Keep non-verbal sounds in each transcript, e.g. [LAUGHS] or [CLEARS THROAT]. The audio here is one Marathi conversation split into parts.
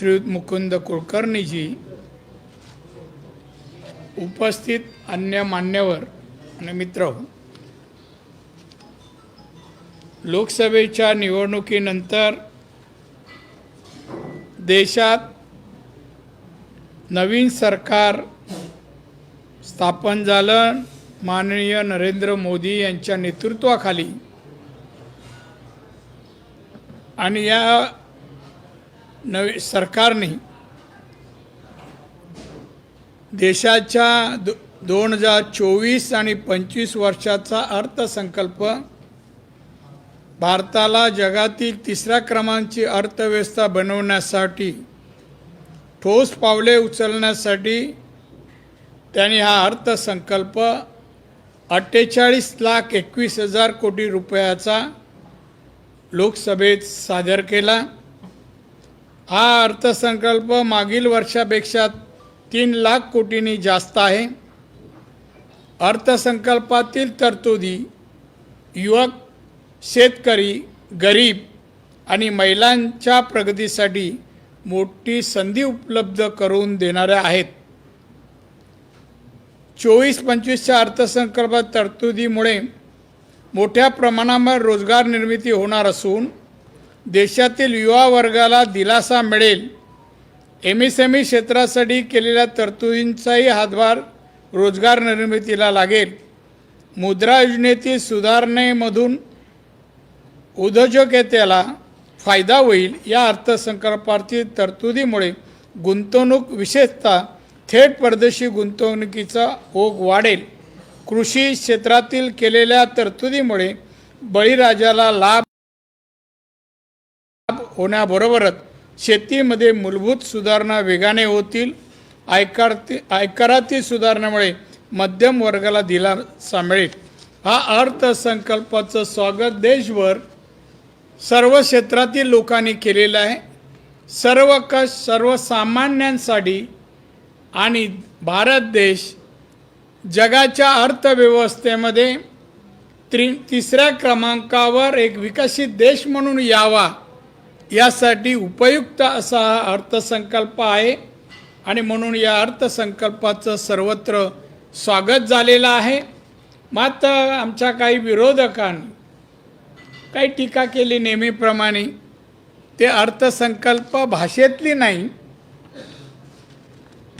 श्रीयुत मुकुंद कुलकर्णीजी उपस्थित अन्य मान्यवर आणि मित्र हो, लोकसभेच्या निवडणुकीनंतर देशात नवीन सरकार स्थापन झालं. माननीय नरेंद्र मोदी यांच्या नेतृत्वाखाली. आणि या नवे सरकारने देशाच्या दो दोन हजार चोवीस आणि पंचवीस वर्षाचा अर्थसंकल्प भारताला जगातील तिसऱ्या क्रमांकची अर्थव्यवस्था बनवण्यासाठी ठोस पावले उचलण्यासाठी त्यांनी हा अर्थसंकल्प अठ्ठेचाळीस लाख एकवीस हजार कोटी रुपयाचा लोकसभेत सादर केला. हा अर्थसंकल्प मागील वर्षापेक्षा तीन लाख कोटींनी जास्त आहे. अर्थसंकल्पातील तरतुदी युवक शेतकरी गरीब आणि महिलांच्या प्रगतीसाठी मोठी संधी उपलब्ध करून देणाऱ्या आहेत. चोवीस पंचवीसच्या अर्थसंकल्पात तरतुदीमुळे मोठ्या प्रमाणावर रोजगार निर्मिती होणार असून देशातील युवा वर्गाला दिलासा मिळेल. एम एस एम ई क्षेत्रासाठी केलेल्या तरतुदींचाही हातभार रोजगार निर्मितीला लागेल. मुद्रा योजनेतील सुधारणेमधून उद्योजकतेला फायदा होईल या अर्थसंकल्पातील तरतुदीमुळे गुंतवणूक विशेषतः थेट परदेशी गुंतवणुकीचा ओघ वाढेल. कृषी क्षेत्रातील केलेल्या तरतुदीमुळे बळीराजाला लाभ होण्याबरोबरच शेतीमध्ये मूलभूत सुधारणा वेगाने होतील. आयकारती आयकरातील सुधारणामुळे मध्यम वर्गाला दिलासा मिळेल. हा अर्थसंकल्पाचं स्वागत देशभर सर्व क्षेत्रातील लोकांनी केलेलं आहे. सर्व कश सर्वसामान्यांसाठी आणि भारत देश जगाच्या अर्थव्यवस्थेमध्ये त्रि तिसऱ्या क्रमांकावर एक विकसित देश म्हणून यावा. यासाठी उपयुक्त असा हा अर्थसंकल्प आहे. आणि म्हणून या अर्थसंकल्पाचं सर्वत्र स्वागत झालेलं आहे. मात्र आमच्या काही विरोधकांनी काही टीका केली नेहमीप्रमाणे. ते अर्थसंकल्प भाषेतली नाही.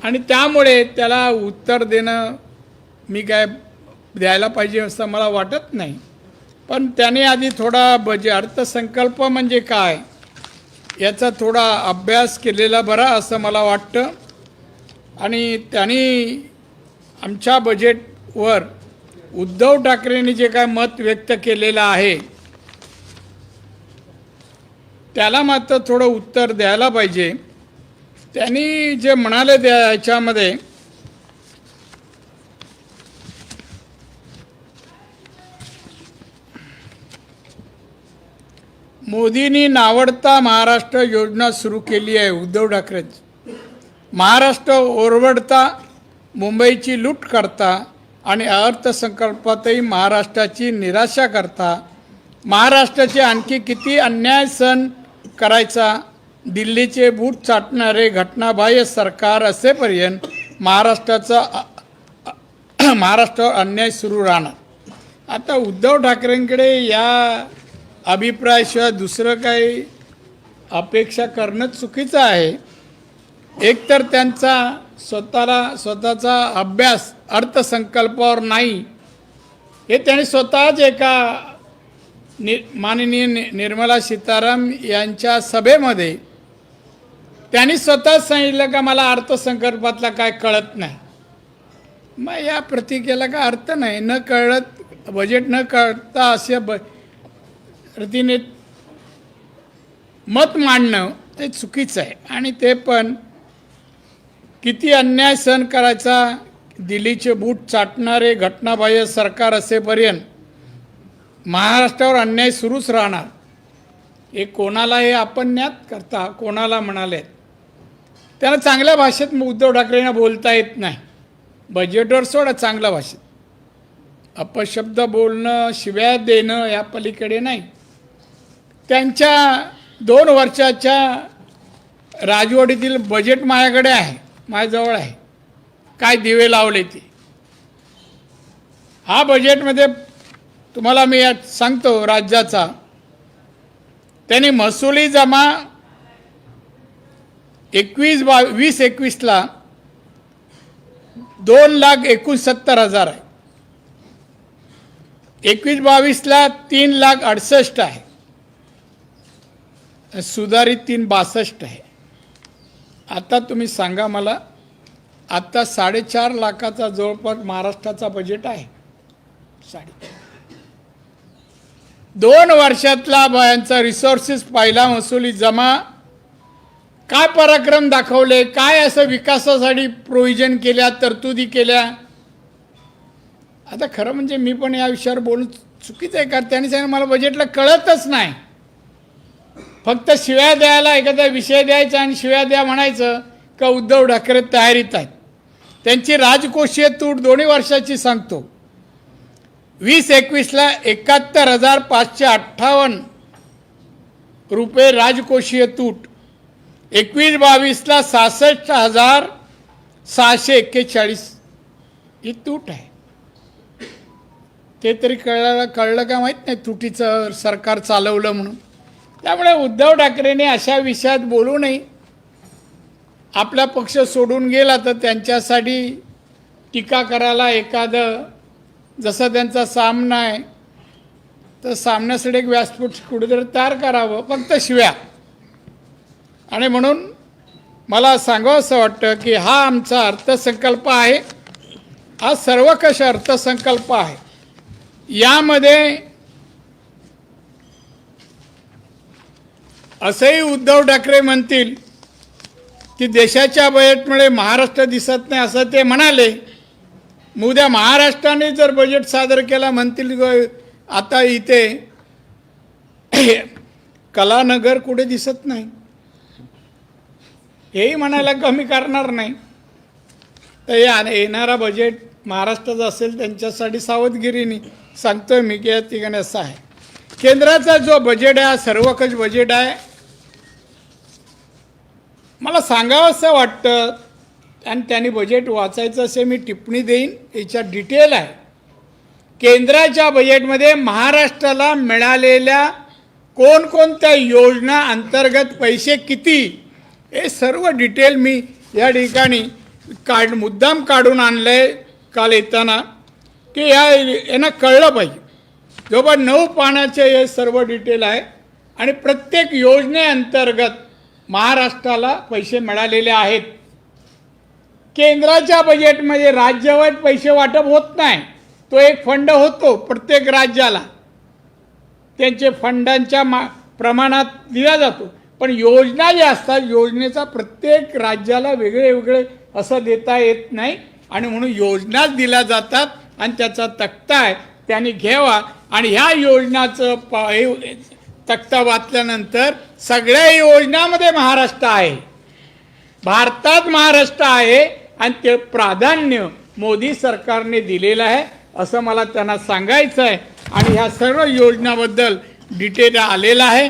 आणि त्यामुळे त्याला उत्तर देणं मी काय द्यायला पाहिजे असं मला वाटत नाही. पण त्याने आधी थोडा बजे अर्थसंकल्प म्हणजे काय? याचा थोडा अभ्यास केलेला बरा असं मला वाटतं. आणि त्यांनी आमच्या बजेटवर उद्धव ठाकरेंनी जे काय मत व्यक्त केलेलं आहे त्याला मात्र थोडं उत्तर द्यायला पाहिजे. त्यांनी जे म्हणाले त्या याच्यामध्ये मोदींनी नावडता महाराष्ट्र योजना सुरू केली आहे उद्धव ठाकरेंची. महाराष्ट्र ओरवडता मुंबईची लूट करता आणि अर्थसंकल्पातही महाराष्ट्राची निराशा करता. महाराष्ट्राचे आणखी किती अन्याय सण करायचा? दिल्लीचे बूट चाटणारे घटनाबाह्य सरकार असेपर्यंत महाराष्ट्राचा महाराष्ट्र [CLEARS THROAT] महाराष्ट्रावर अन्याय सुरू राहणार. आता उद्धव ठाकरेंकडे या अभिप्रायाशिवाय दुसरं काही अपेक्षा करणं चुकीचं आहे. एकतर त्यांचा स्वतःला स्वतःचा अभ्यास अर्थसंकल्पावर नाही. हे त्यांनी स्वतःच एका नि माननीय नि निर्मला सीताराम यांच्या सभेमध्ये त्यांनी स्वतःच सांगितलं का मला अर्थसंकल्पातला काय कळत नाही. मग या प्रतिकेला काय अर्थ नाही. न कळत बजेट न कळता असे ब रीतीने मत मांडणं ते चुकीचं आहे. आणि ते पण किती अन्याय सहन करायचा दिल्लीचे बूट चाटणारे घटनाबाह्य सरकार असेपर्यंत महाराष्ट्रावर अन्याय सुरूच राहणार. हे कोणाला हे आपण ज्ञात करता कोणाला म्हणाले त्याला चांगल्या भाषेत उद्धव ठाकरेंना बोलता येत नाही. बजेटवर सोडा चांगल्या भाषेत. अपशब्द बोलणं शिव्या देणं या पलीकडे नाही. त्यांच्या दोन वर्षाच्या राजवाडीतील बजेट माझ्याकडे आहे माझ्याजवळ आहे. काय दिवे लावले ते? हा बजेटमध्ये तुम्हाला मी यात सांगतो राज्याचा. त्यांनी महसुली जमा एकवीस बा वीस एकवीसला दोन लाख एकोणसत्तर हजार आहे. एकवीस बावीसला तीन लाख अडसष्ट आहे. सुधारित तीन बासष्ट आहे. आता तुम्ही सांगा मला आत्ता साडेचार लाखाचा जवळपास महाराष्ट्राचा बजेट आहे. साडे दोन वर्षातला यांचा रिसोर्सेस पहिला महसुली जमा. काय पराक्रम दाखवले? काय असं विकासासाठी प्रोव्हिजन केल्या तरतुदी केल्या? आता खरं म्हणजे मी पण या विषयावर बोलून चुकीचं आहे का त्याने सांगितलं मला बजेटला कळतच नाही. फक्त शिव्या द्यायला एखादा विषय द्यायचा आणि शिव्या द्या म्हणायचं का उद्धव ठाकरे तयारीत आहेत. त्यांची राजकोषीय तूट दोन्ही वर्षाची सांगतो. वीस एकवीसला एकाहत्तर हजार पाचशे अठ्ठावन्न रुपये राजकोषीय तूट. एकवीस बावीसला सहासष्ट हजार सहाशे एक्केचाळीस ही तूट आहे. ते तरी कळलं कळलं का माहीत नाही? तुटीचं सरकार चालवलं म्हणून. त्यामुळे उद्धव ठाकरेने अशा विषयात बोलू नये. आपला पक्ष सोडून गेला तर त्यांच्यासाठी टीका करायला एखादं जसा त्यांचा सामना आहे तर सामन्यासाठी एक व्यासपीठ कुठेतरी तयार करावं फक्त शिव्या. आणि म्हणून मला सांगावं असं वाटतं की हा आमचा अर्थसंकल्प आहे. हा सर्वकष अर्थसंकल्प आहे. यामध्ये असंही उद्धव ठाकरे म्हणतील की देशाच्या बजेटमुळे महाराष्ट्र दिसत नाही असं ते म्हणाले. मग उद्या महाराष्ट्राने जर बजेट सादर केला म्हणतील आता इथे [COUGHS] कलानगर कुठे दिसत नाही. हेही म्हणायला कमी करणार नाही. तर या येणारा बजेट महाराष्ट्राचा असेल त्यांच्यासाठी सावधगिरीने सांगतोय मी की या ठिकाणी असं आहे. केंद्राचा जो बजेट आहे हा सर्वकष बजेट आहे. मला सांगावं असं वाटतं आणि त्यांनी बजेट वाचायचं असे मी टिप्पणी देईन याच्यात डिटेल आहे. केंद्राच्या बजेटमध्ये महाराष्ट्राला मिळालेल्या कोणकोणत्या योजना अंतर्गत पैसे किती हे सर्व डिटेल मी या ठिकाणी काढ मुद्दाम काढून आणलं आहे काल येताना की या यांना कळलं पाहिजे. जवळपास नऊ पानाचे हे सर्व डिटेल आहे आणि प्रत्येक योजनेअंतर्गत महाराष्ट्राला पैसे मिळालेले आहेत. केंद्राच्या बजेटमध्ये राज्यावर पैसे वाटप होत नाही. तो एक फंड होतो प्रत्येक राज्याला. त्यांचे फंडांच्या मा प्रमाणात दिला जातो. पण योजना ज्या असतात योजनेचा प्रत्येक राज्याला वेगळे वेगळे असं देता येत नाही. आणि म्हणून योजनाच दिल्या जातात आणि त्याचा तक्ता आहे त्याने घ्यावा. आणि ह्या योजनाचं प हे तक्ता वाचल्यानंतर सगळ्या योजनामध्ये महाराष्ट्र आहे. भारतात महाराष्ट्र आहे आणि ते प्राधान्य मोदी सरकारने दिलेलं आहे असं मला त्यांना सांगायचं आहे. आणि ह्या सर्व योजनाबद्दल डिटेल आलेलं आहे.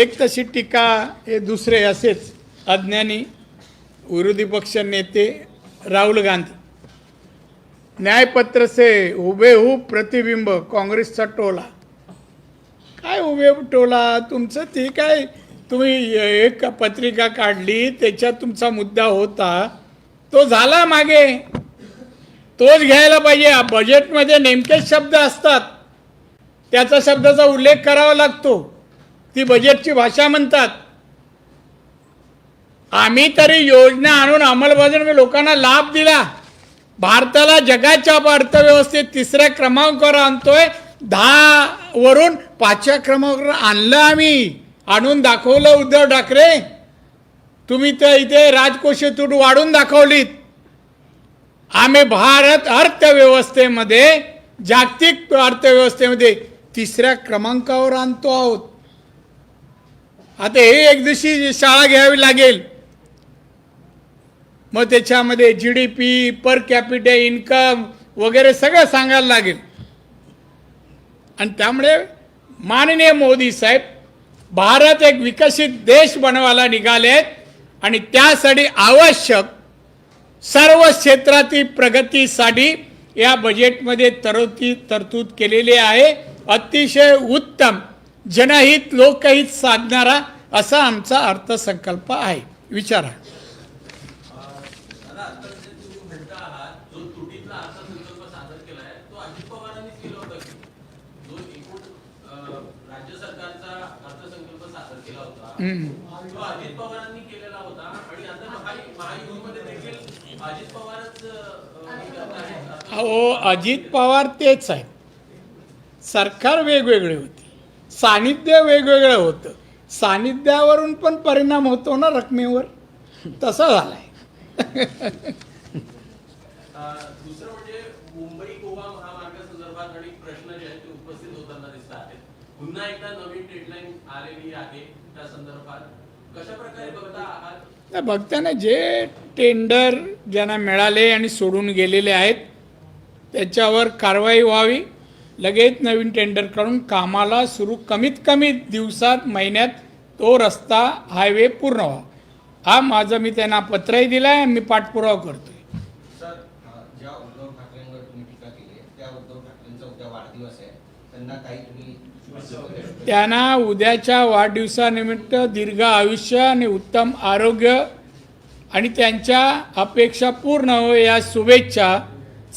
एक तशी टीका हे दुसरे असेच अज्ञानी विरोधी पक्ष नेते राहुल गांधी. न्यायपत्र से हुबेहूब प्रतिबिंब काँग्रेसचा टोला. काय उभे टोला? तुमचं ते काय तुम्ही एक पत्रिका काढली त्याच्यात तुमचा मुद्दा होता. तो झाला मागे. तोच घ्यायला पाहिजे. बजेटमध्ये नेमकेच शब्द असतात. त्याचा शब्दाचा उल्लेख करावा लागतो. ती बजेटची भाषा म्हणतात. आम्ही तरी योजना आणून अंमलबजावणी लोकांना लाभ दिला. भारताला जगाच्या अर्थव्यवस्थेत तिसऱ्या क्रमांकावर आणतोय. दहा वरून पाचव्या क्रमांकावर आणलं आम्ही. आणून दाखवलं उद्धव ठाकरे. तुम्ही तर इथे राजकोषीय तूट वाढून दाखवलीत. आम्ही भारत अर्थव्यवस्थेमध्ये जागतिक अर्थव्यवस्थेमध्ये तिसऱ्या क्रमांकावर आणतो आहोत. आता हे एक दिवशी शाळा घ्यावी लागेल. मग त्याच्यामध्ये G D P per capital income वगैरे सगळं सांगायला लागेल. आणि त्यामुळे माननीय मोदी साहेब भारत एक विकसित देश बनवायला निघाले आहेत आणि त्यासाठी आवश्यक सर्व क्षेत्रातील प्रगतीसाठी या बजेटमध्ये तरतूद तरतूद केलेली आहे. अतिशय उत्तम जनहित लोकहित साधणारा असा आमचा अर्थसंकल्प आहे. विचारा दादा आता जे तुम्ही म्हणता आहात जो तुटीतला अर्थसंकल्प सादर केलाय तो अजित पवारांनीच केला होता की जो एकूण अं, राज्य सरकारचा अर्थसंकल्प सादर अजित पवारांनी केलेला होता आणि आता महायु महायुतीमध्ये देखील अजित पवारच हे आहेत अहो अजित पवार तेच आहे सरकार वेगवेगळे होते. सानिध्य वेगवेगळं होतं. सानिध्यावरून पण परिणाम होतो ना रकमेवर? तसं झालं आहे अं, दुसरं म्हणजे मुंबई गोवा महामार्गासंदर्भात आणि प्रश्न जे आहेत ते उपस्थित होताना दिसत आहेत. पुन्हा एकदा नवीन डेडलाईन आलेली आहे. त्या संदर्भात? कशा प्रकारे बघता आहात? तर बघताना जे टेंडर ज्यांना मिळाले आणि सोडून गेलेले आहेत त्याच्यावर कारवाई व्हावी लगेच नवीन टेंडर काढून कामाला सुरू कमीत कमी दिवसात महिन्यात तो रस्ता हायवे पूर्ण व्हावा. हा माझं मी त्यांना पत्रही दिलं आहे मी पाठपुरावा करतोय. आहे त्या उद्धव ठाकरेंचा उद्या वाढदिवस आहे. त्यांना काही तुम्ही शुभेच्छा वगैरे. द्या. त्यांना उद्याच्या वाढदिवसानिमित्त दीर्घ आयुष्य आणि उत्तम आरोग्य आणि त्यांच्या अपेक्षा पूर्ण हो या शुभेच्छा.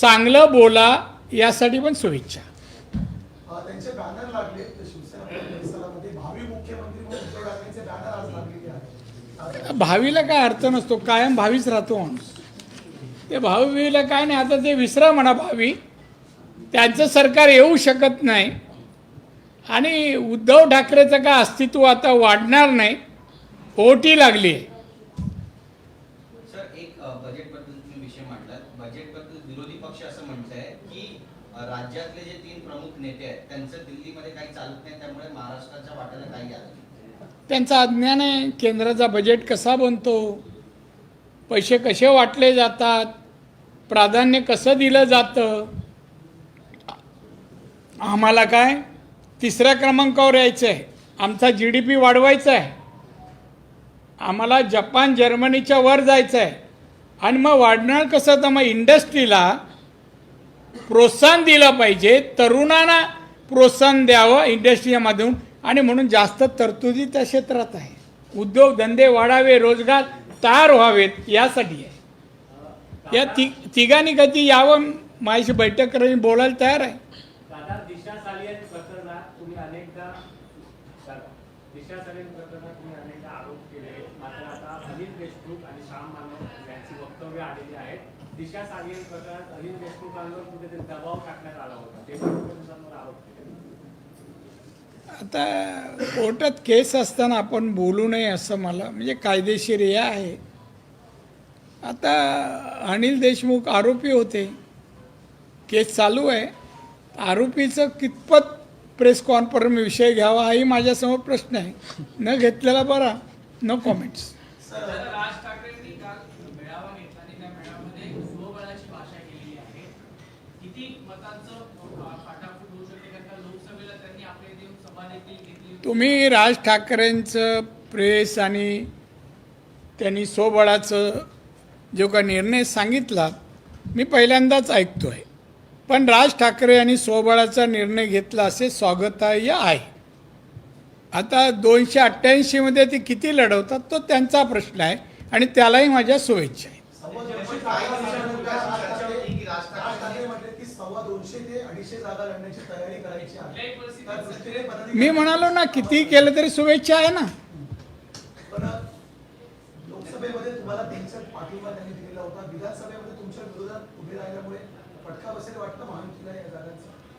चांगलं बोला यासाठी पण शुभेच्छा. भावीला काय अर्थ नसतो कायम भावीच राहतो माणूस. ते भावीला काय नाही आता ते विसरा म्हणा भावी. त्यांचं सरकार येऊ शकत नाही. आणि उद्धव ठाकरेचं काय अस्तित्व आता वाढणार नाही ओटी लागली आहे सर एक अ, बजेटबद्दल तुम्ही विषय मांडलात बजेटबद्दल विरोधी पक्ष असं म्हणताय की अ, राज्यातले जे तीन प्रमुख नेते आहेत त्यांचं दिल्लीमध्ये काही चालत नाही त्यामुळे महाराष्ट्राच्या वाट्याला काही आलं नाही. त्यांचं अज्ञान आहे केंद्राचा बजेट कसा बनतो पैसे कसे वाटले जातात प्राधान्य कसं दिलं जातं आम्हाला काय तिसऱ्या क्रमांकावर यायचं आहे. आमचा जी डी पी वाढवायचा आहे. आम्हाला जपान जर्मनीच्या वर जायचं आहे. आणि मग वाढणार कसं? तर मग इंडस्ट्रीला प्रोत्साहन दिलं पाहिजे. तरुणांना प्रोत्साहन द्यावं इंडस्ट्रीच्या माध्यमातून. आणि म्हणून जास्त तरतुदी त्या क्षेत्रात आहे. उद्योगधंदे वाढावे रोजगार तयार व्हावेत यासाठी आहे. या ति तिघांनी कधी यावं? माझ्याशी बैठक करायची बोलायला तयार आहे दादा दिशा सालियन प्रकरणात तुम्ही अनेकदा दादा, दिशा सालियन प्रकरणात तुम्ही अनेकदा आरोप केले. मात्र आता अनिल देशमुख आणि श्याम मानव यांची वक्तव्य आलेली आहेत दिशा सालियन प्रकरणात अनिल देशमुखांवर कुठेतरी दबाव टाकण्यात आला होता. ते पण आरोप केले. आता कोर्टात केस असताना आपण बोलू नये असं मला म्हणजे कायदेशीर हे आहे. आता अनिल देशमुख आरोपी होते. केस चालू आहे. आरोपीचं कितपत प्रेस कॉन्फरन्स विषय घ्यावा हाही माझ्यासमोर प्रश्न आहे. न घेतलेला बरा नो कॉमेंट्स तुम्ही राज ठाकरेंचं प्रेस आणि त्यांनी सोबळाचं जो काही निर्णय सांगितला मी पहिल्यांदाच ऐकतो आहे पण राज ठाकरे यांनी स्वबळाचा निर्णय घेतला असे स्वागतार्ह आहे. आता दोनशे अठ्ठ्याऐंशीमध्ये ते किती लढवतात तो त्यांचा प्रश्न आहे आणि त्यालाही माझ्या शुभेच्छा आहेत. आहे मी म्हणालो ना किती केलं तरी शुभेच्छा आहे ना. लोकसभेमध्ये तुम्हाला त्यांच्या पाठिंबा त्यांनी दिलेला होता. विधानसभेमध्ये तुमच्या विरोधात उभे राहिल्यामुळे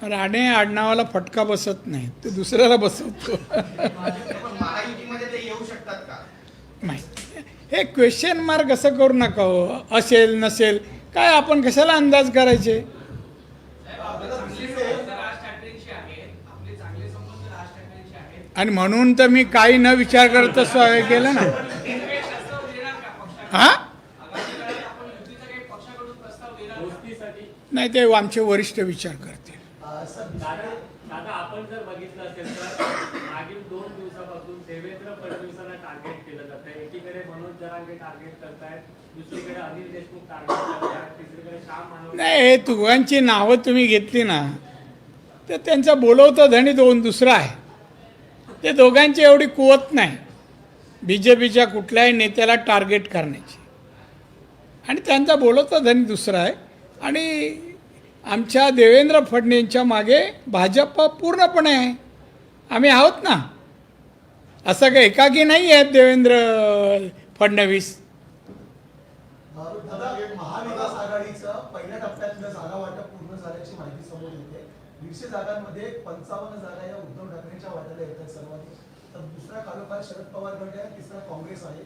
राणे आडनावाला फटका बसत नाही ते दुसऱ्याला बसवतो. पण महायुतीमध्ये ते येऊ शकतात का? माहिती हे क्वेश्चन मार्क असं करू नका हो. असेल नसेल काय आपण कशाला अंदाज करायचे? आणि म्हणून तर मी काही न विचार करत केलं ना. हा आगामी काळात आपण युतीचा काही पक्षाकडून प्रस्ताव देणार का? गोष्टीसाठी नाही ते आमचे वरिष्ठ विचार करतील. अ, सर दादा दादा आपण जर बघितलं असेल तर मागील दोन दिवसापासून देवेंद्र फडणवीसांना टार्गेट केलं जातं. एकीकडे मनोज जरांगे करतायत दुसरीकडे अनिल देशमुख टार्गेट करतायत तिसरीकडे श्याम मानव नाही हे तिघांची नावं तुम्ही घेतली ना तर त्यांचा बोलवतं धणी दोन दुसरा आहे. ते दोघांची एवढी कुवत नाही. बी जे पीच्या कुठल्याही नेत्याला टार्गेट करण्याची. आणि त्यांचा बोलवतं धनी दुसरा आहे. आणि आमच्या देवेंद्र फडणवीसच्या मागे भाजप पूर्णपणे आहे. आम्ही आहोत ना? असं काही एकाकी नाही आहेत देवेंद्र फडणवीस. महाविकास आघाडीचं पहिल्या टप्प्यातलं जागा वाटप पूर्ण झाल्याची माहिती समोर येते. दीडशे जागांमध्ये पंचावन्न जागा या उद्धव ठाकरेंच्या वाट्याला येतात तर शरद पवार गट आहे तिसरा काँग्रेस आहे.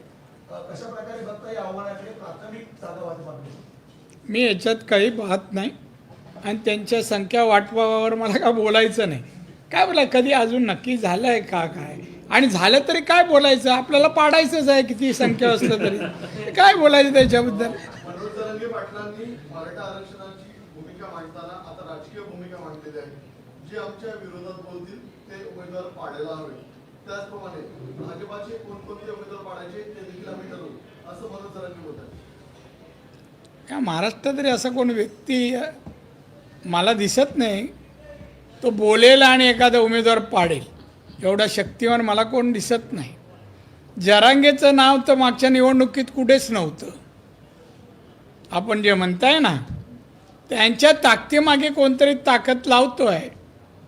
कशा प्रकारे बघता या आव्हानाकडे प्राथमिक जागा वाटपाकडे मी याच्यात काही पाहत नाही. आणि त्यांच्या संख्या वाटपावर मला का बोलायचं नाही? काय बोला कधी अजून नक्की झालं आहे का काय? आणि झालं तरी काय बोलायचं? आपल्याला पाडायचंच आहे किती संख्या असलं तरी. काय बोलायचं त्याच्याबद्दल? जे आमच्या विरोधात बोलतील ते उमेदवार पाडायला हवे. त्याचप्रमाणे भाजपाचे कोणकोणते उमेदवार पाडायचे ते देखील आम्ही ठरवू. असं मनोज सरांनी बोलतात. का महाराष्ट्रात तरी असा कोण व्यक्ती मला दिसत नाही. तो बोलेल आणि एखादा उमेदवार पाडेल. एवढा शक्तिवान मला कोण दिसत नाही. जरांगेचं नाव तर मागच्या निवडणुकीत कुठेच नव्हतं. आपण जे म्हणताय ना त्यांच्या ताकदीमागे कोणतरी ताकद लावतो आहे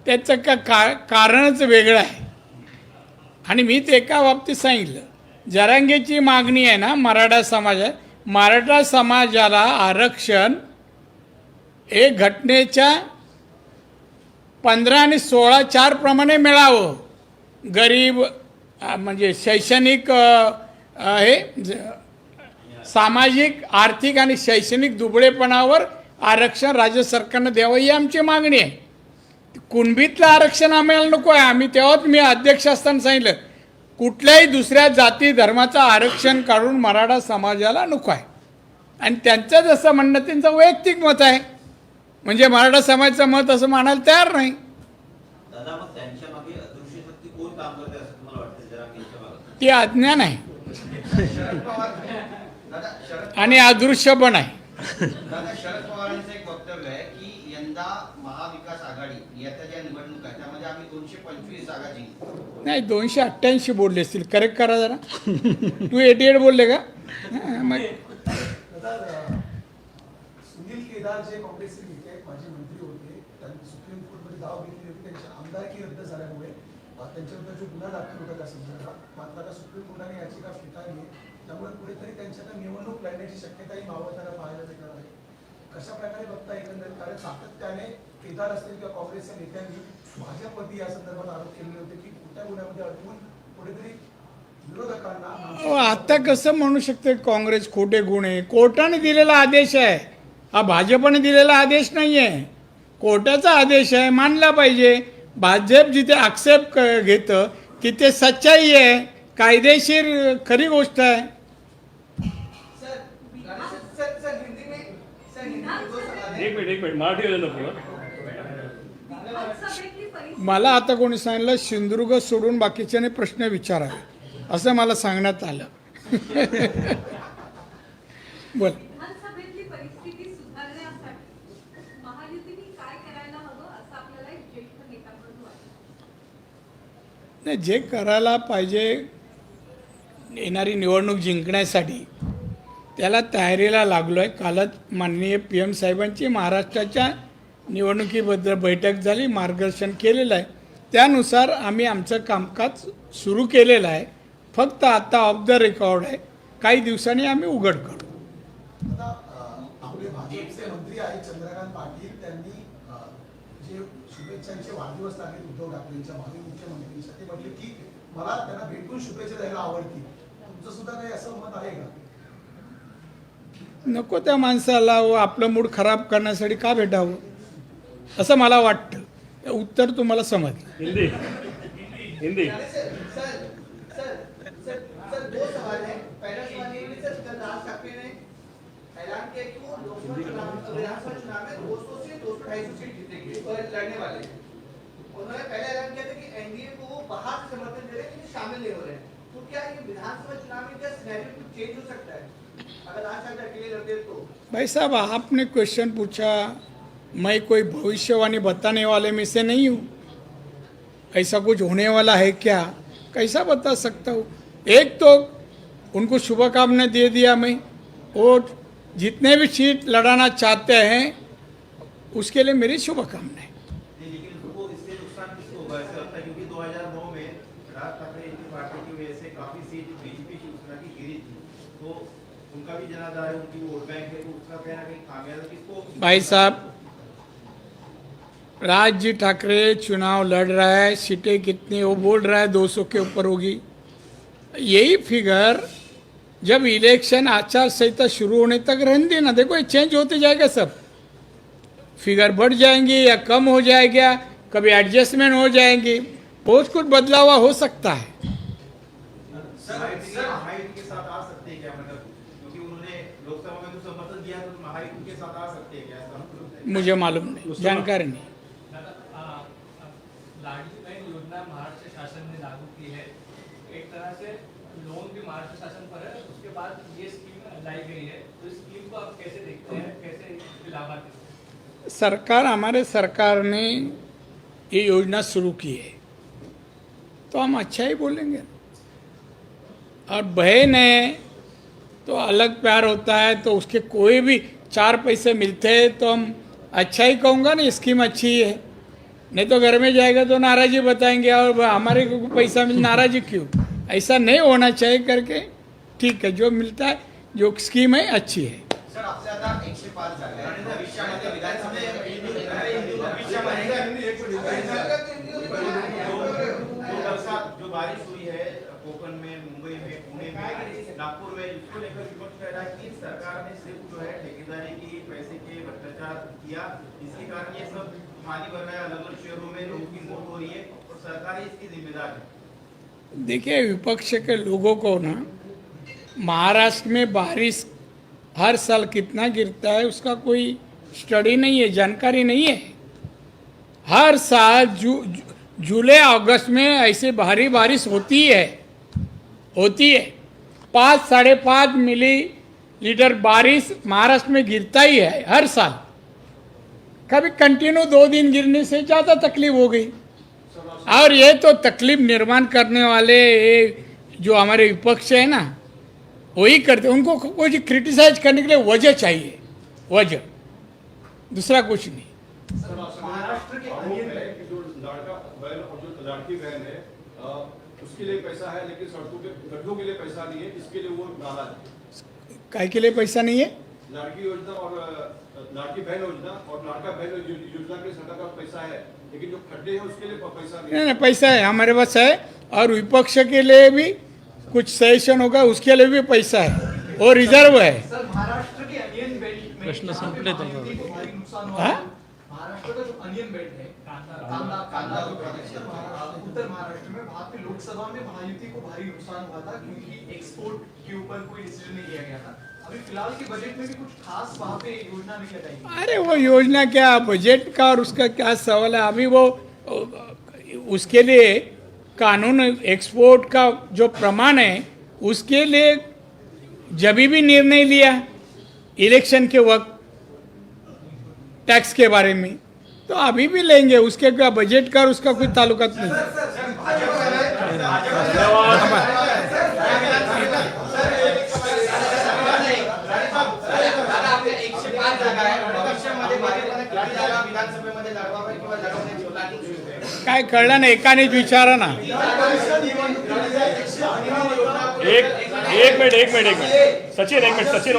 त्याचं का का कारणच वेगळं आहे. आणि मी ते एका बाबतीत सांगितलं. जरांगेची मागणी आहे ना मराठा समाजात मराठा समाजाला आरक्षण हे घटनेच्या पंधरा आणि सोळा चारप्रमाणे मिळावं. गरीब म्हणजे शैक्षणिक हे ज- सामाजिक आर्थिक आणि शैक्षणिक दुबळेपणावर आरक्षण राज्य सरकारनं द्यावं ही आमची मागणी आहे. कुणबीतलं आरक्षण आम्हाला नको आहे आम्ही तेव्हाच मी अध्यक्ष असताना सांगितलं कुठल्याही दुसऱ्या जाती धर्माचं आरक्षण काढून मराठा समाजाला नको आहे. आणि त्यांचं जसं म्हणणं त्यांचं वैयक्तिक मत आहे. म्हणजे मराठा समाजाचं मत असं मानायला तयार नाही. दादा मग त्यांच्या मागे अदृश्य शक्ती कोण काम करते असं तुम्हाला वाटतं जरा त्यांच्या मागे? ते अज्ञान आहे. आणि अदृश्य पण आहे यंदा महाविकास आघाडी येत्या ज्या निवडणूक आहे त्यामध्ये आम्ही दोनशे पंचवीस जागा जिंकू. नाही दोनशे अठ्ठ्याऐंशी बोलले असतील. करेक्ट करा जरा. टू एटी एट बोलले का? सुनील केदार जे काँग्रेसचे नेते आहेत, माजी मंत्री होते त्यांनी सुप्रीम कोर्टमध्ये दाव घेतली होती त्यांची आमदारकी रद्द झाल्यामुळे अ, त्यांच्याविरुद्ध जो गुन्हा दाखल होता त्या संदर्भात मात्र आता सुप्रीम कोर्टाने याचिका फेटाळली आहे. त्यामुळे कुठेतरी त्यांच्याकडे निवडणूक लढण्याची शक्यताही मावळताना पाहायला मिळणार आहे. कशा प्रकारे बघता एकंदरीत? कारण सातत्याने केदार असतील किंवा काँग्रेसच्या नेत्यांनी भाजपवरती या संदर्भात आरोप केलेले होते की खोट्या गुन्ह्यामध्ये अडकून कुठेतरी विरोधकांना आता कसं म्हणू शकते? काँग्रेस खोटे गुन्हे कोर्टाने दिलेला आदेश आहे. हा भाजपने दिलेला आदेश नाही आहे कोर्टाचा आदेश आहे मानला पाहिजे. भाजप जिथे आक्षेप क घेतं तिथे सच्चाई आहे. कायदेशीर खरी गोष्ट आहे सर सर सर हिंदी में सर हिंदी में दो सवाल है एक मिनिट एक मिनिट. मराठी मध्ये नको विधानसभेतली परिस्थिती मला आता कोणी सांगितलं सिंधुदुर्ग सोडून बाकीच्याने प्रश्न विचारावे. असं मला सांगण्यात आलं. [LAUGHS] बोल. विधानसभेतली परिस्थिती सुधारण्यासाठी महायुतीने काय करायला हवं असं आपल्याला एक ज्येष्ठ नेत्याकडून वाटतं? नाही जे करायला पाहिजे येणारी निवडणूक जिंकण्यासाठी त्याला तयारीला लागलो आहे कालच माननीय पी एम साहेबांची महाराष्ट्राच्या निवडणुकीबद्दल बैठक झाली मार्गदर्शन केलेलं आहे. त्यानुसार आम्ही आमचं कामकाज सुरू केलेलं आहे. फक्त आता ऑफ द रेकॉर्ड आहे. काही दिवसांनी आम्ही उघड करू. मला त्यांना भेटून शुभेच्छा द्यायला आवडतील. तुमचं सुद्धा काही असं मत आहे का? नको त्या माणसाला व आपलं मूड खराब करण्यासाठी का भेटावं? असं मला वाटतं. उत्तर तुम्हाला समजलं. हिंदी. हिंदी. विधानसभा चुनाव में 200 से 200 ढाई सौ सीट जीतेंगे और लड़ने वाले। उन्होंने पहले ऐलान किया था कि एनडीए को वो बाहर से समर्थन दे रहे हैं लेकिन शामिल नहीं हो रहे हैं तो क्या ये विधानसभा चुनाव में क्या सिनेरियो कुछ चेंज हो सकता है? भाई साहब, आपने क्वेश्चन पूछा, मैं कोई भविष्यवाणी बताने वाले में से नहीं हूँ। ऐसा कुछ होने वाला है क्या? कैसा बता सकता हूँ? एक तो उनको शुभकामना दे दिया मैं, और जितने भी सीट लड़ाना चाहते हैं, उसके लिए मेरी शुभकामनाएँ नहीं, लेकिन उसको इससे नुकसान किसको होगा ऐसा लगता है क्योंकि 2009 में राज ठाकरे की पार्टी की वजह से काफ़ी सीट बीजेपी शिवसेना की गिरी थी तो उनका है उनकी वोट बैंक है तो उसका कहीं ना कहीं खामियाजा किसको भाई साहब राज ठाकरे चुनाव लड़ रहा है सीटें कितनी वो बोल रहा है 200 के ऊपर होगी। यही फिगर जब इलेक्शन आचार संहिता शुरू होने तक रहने देना देखो ये चेंज होते जाएगा सब। फिगर बढ़ जाएँगी या कम हो जाएगा कभी एडजस्टमेंट हो जाएँगी बहुत कुछ बदलाव हो सकता है महायुति के- महायुति के साथ आ सकते हैं क्या मतलब क्योंकि उन्होंने लोकसभा में तो समर्थन दिया तो महायुति के साथ आ सकते हैं क्या ऐसा आपको लगता है? मुझे मालूम नहीं जानकारी नहीं। दादा आ, आ, लाडली बहन योजना महाराष्ट्र शासन ने लागू की है। एक तरह से लोन भी महाराष्ट्र शासन पर है उसके बाद ये स्कीम लाई गई है। तो इस स्कीम को आप कैसे देखते हैं? कैसे लाभार्थी सरकार हमारे सरकार ने ये योजना शुरू की है। तो हम अच्छा ही बोलेंगे। और बहन है तो अलग प्यार होता है तो उसके कोई भी चार पैसे मिलते हैं तो हम अच्छा ही कहूँगा ना, स्कीम अच्छी है। नहीं तो घर में जाएगा तो नाराजी बताएँगे, और हमारे को पैसा मिल, नाराजी क्यों? ऐसा नहीं होना चाहिए करके, ठीक है, जो मिलता है, जो स्कीम है, अच्छी है। सर आपल्या आता एकशे पाच जागा आहेत भविष्यामध्ये विधानसभेत जो बरसात जो बारिश हुई है कोकण में मुंबई में पुणे में नागपुर में इसको लेकर विपक्ष कह रहा है कि सरकार ने सिर्फ़ जो है ठेकेदारी की पैसे के भ्रष्टाचार किया इसके कारण ये सब पानी भर रहा है अलग अलग शहरों में लोगों की मौत हो रही है और सरकार ही इसकी जिम्मेदार है देखिए, विपक्ष के लोगों को ना, महाराष्ट्र में बारिश हर साल कितना गिरता है, उसका कोई स्टडी नहीं है, जानकारी नहीं है। हर साल जू जू- जुलाई, अगस्त में ऐसे भारी बारिश होती है होती है। पाँच, साढ़े पाँच मिली लीटर बारिश महाराष्ट्र में गिरता ही है, हर साल। कभी कंटिन्यू दो दिन गिरने से ज़्यादा तकलीफ़ हो गई। और ये तो तकलीफ़ निर्माण करने वाले ये जो हमारे विपक्ष है ना वही करते उनको कुछ क्रिटिसाइज करने के लिए वजह चाहिए। वजह। दूसरा कुछ नहीं। महाराष्ट्र के है जो लड़का बहन और जो लड़की बहन है उसके लिए पैसा है लेकिन सड़कों के गड्ढों के लिए पैसा नहीं है इसके लिए वो नाराज़ है। काय के लिए पैसा नहीं है? लड़की योजना और लड़की बहन योजना और लड़का बहन योजना के सरकार का पैसा है। लेकिन जो खड्डे हैं उसके लिए पैसा नहीं। नहीं है पैसा है हमारे पास है। और विपक्ष के लिए भी कुछ सजेशन होगा उसके लिए भी पैसा है। और रिज़र्व है। सर महाराष्ट्र के अनियन बेल्ट में प्रश्न संपले भारी नुकसान हुआ? हाँ? महाराष्ट्र का जो अनियन बेल्ट कांदा कांदा जो उत्तर महाराष्ट्र उत्तर महाराष्ट्र में वहाँ पे लोकसभा में महायुति को भारी नुकसान हुआ था क्योंकि एक्सपोर्ट के ऊपर कोई डिसीज़न नहीं लिया गया था। अभी फ़िलहाल के बजट में भी कुछ खास वहाँ पे योजना नहीं लगाई गई। अरे वो योजना क्या बजट का और उसका क्या सवाल है? अभी वो उसके लिए कानून एक्सपोर्ट का जो प्रमाण है उसके लिए जब भी निर्णय लिया इलेक्शन के वक्त टैक्स के बारे में तो अभी भी लेंगे। उसके क्या बजट का और उसका कोई ताल्लुकात नहीं। काय कळलं ना एकानेच विचारा ना. एक एक मिनिट एक मिनिट एक मिनिट. सचिन एक मिनिट सचिन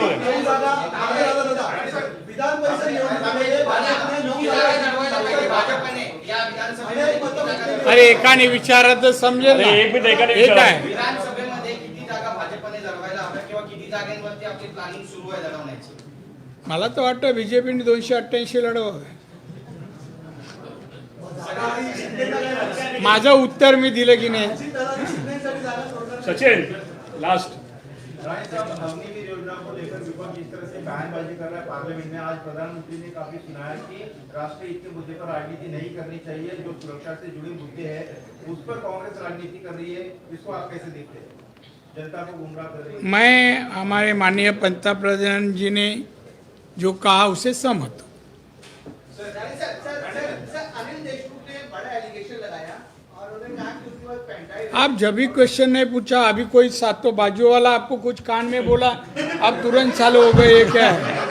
अरे एकाने विचारा तर समजेल एक मिनिट, एकाने एक. आहे विधानसभेमध्ये किती जागा भाजपने लढवायला हव्या किंवा किती जागांवरती आपली प्लॅनिंग सुरू आहे लढवण्याची? मला तर वाटतं बीजेपीने दोनशे अठ्ठ्याऐंशी लढवावं. माझं उत्तर मी दिलं की नाही? सचिन लास्ट योजना को लेकर विपक्ष जिस तरह से बयानबाजी कर रहा है पार्लियामेंट में आज प्रधानमंत्री ने काफी सुनाया कि राष्ट्रीय हित के मुद्दे पर राजनीति नहीं करनी चाहिए जो सुरक्षा से जुड़े मुद्दे हैं उस पर कांग्रेस राजनीति कर रही है इसको आप कैसे देखते हैं जनता को गुमराह कर रही है मैं हमारे माननीय पंतप्रधान जी ने जो कहा उसे सहमत हूँ। सर आप जब भी क्वेश्चन नहीं पूछा, अभी कोई सातों बाजू वाला आपको कुछ कान में बोला, आप तुरंत चालू हो गए, ये क्या है?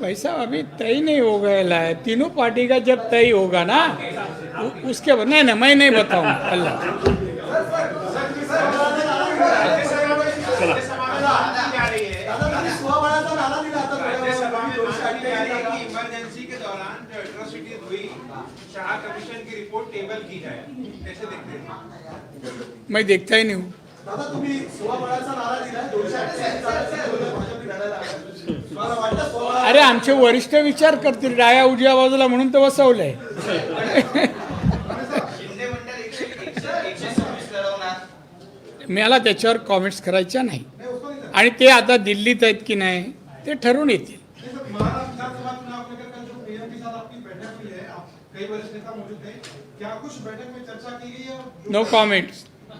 भाई साहब, अभी तय नहीं हो गया है। तीनों पार्टी का जब तय होगा ना उसके नहीं नहीं, मैं नहीं बताऊँगा। अल्लाह। मैं देखता ही नहीं हूँ। अरे आमचे वरिष्ठ विचार करतील डाया उजव्या बाजूला म्हणून तर बसवलंय मला त्याच्यावर कॉमेंट्स करायच्या नाही. आणि ते आता दिल्लीत आहेत की नाही ते ठरवून येतील. नो कॉमेंट्स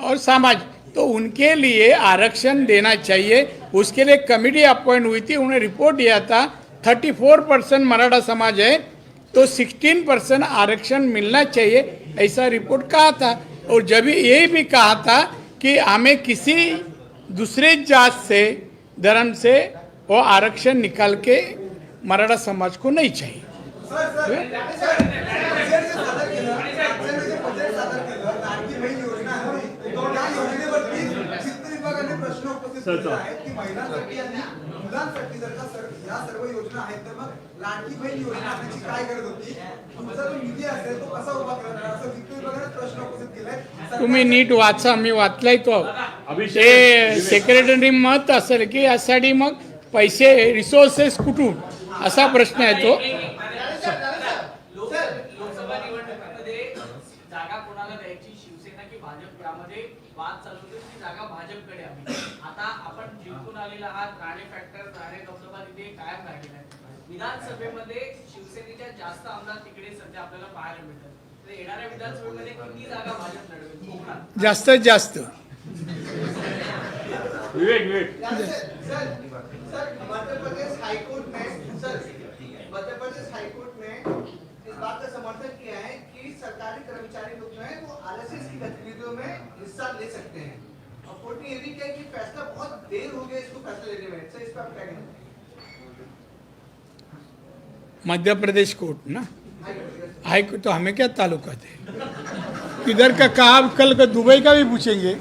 और समाज तो उनके लिए आरक्षण देना चाहिए उसके लिए कमेटी अपॉइंट हुई थी उन्हें रिपोर्ट दिया था थर्टी फोर परसेंट मराठा समाज है तो सिक्सटीन परसेंट आरक्षण मिलना चाहिए ऐसा रिपोर्ट कहा था और जब ये भी कहा था कि हमें किसी दूसरे जात से धर्म से वो आरक्षण निकाल के मराठा समाज को नहीं चाहिए आहेत की महिलांसाठी आणि मुलांसाठी जर का सर या सर्व योजना आहेत तर मग लाडकी बहीण योजना आणायची काय गरज होती? तुमचा जो निधी असेल तो कसा उभा करणार? असं विभागाने प्रश्न उपस्थित केलाय तुम्ही नीट वाचा मी वाचलाय तो. ते सेक्रेटरी मत असेल की यासाठी मग पैसे रिसोर्सेस कुठून? असा प्रश्न आहे तो. आता आपण जिंकून आलेला हा राणे फॅक्टर राणे तिथे कायम राहिलेला आहे. विधानसभेमध्ये शिवसेनेच्या जास्त आमदार तिकडे सध्या आपल्याला पाहायला मिळतात. तर येणाऱ्या विधानसभेमध्ये किती जागा भाजप लढवेल? कोकणात. जास्तीत जास्त. विवेक विवेक. मध्य प्रदेश हाईकोर्ट में सर मध्य प्रदेश हाईकोर्ट ने इस बात का समर्थन किया है कि सरकारी कर्मचारी लोग जो है वो आरएसएस की गतिविधियों में हिस्सा ले सकते हैं। और कोर्ट ने ये भी कहा कि फैसला बहुत देर हो गया इसको फैसला लेने में। सर इस पर आप क्या कहेंगे? मध्य प्रदेश कोर्ट ना? हाई कोर्ट तो हमें क्या ताल्लुक है? इधर का कहा कल का दुबई का भी पूछेंगे।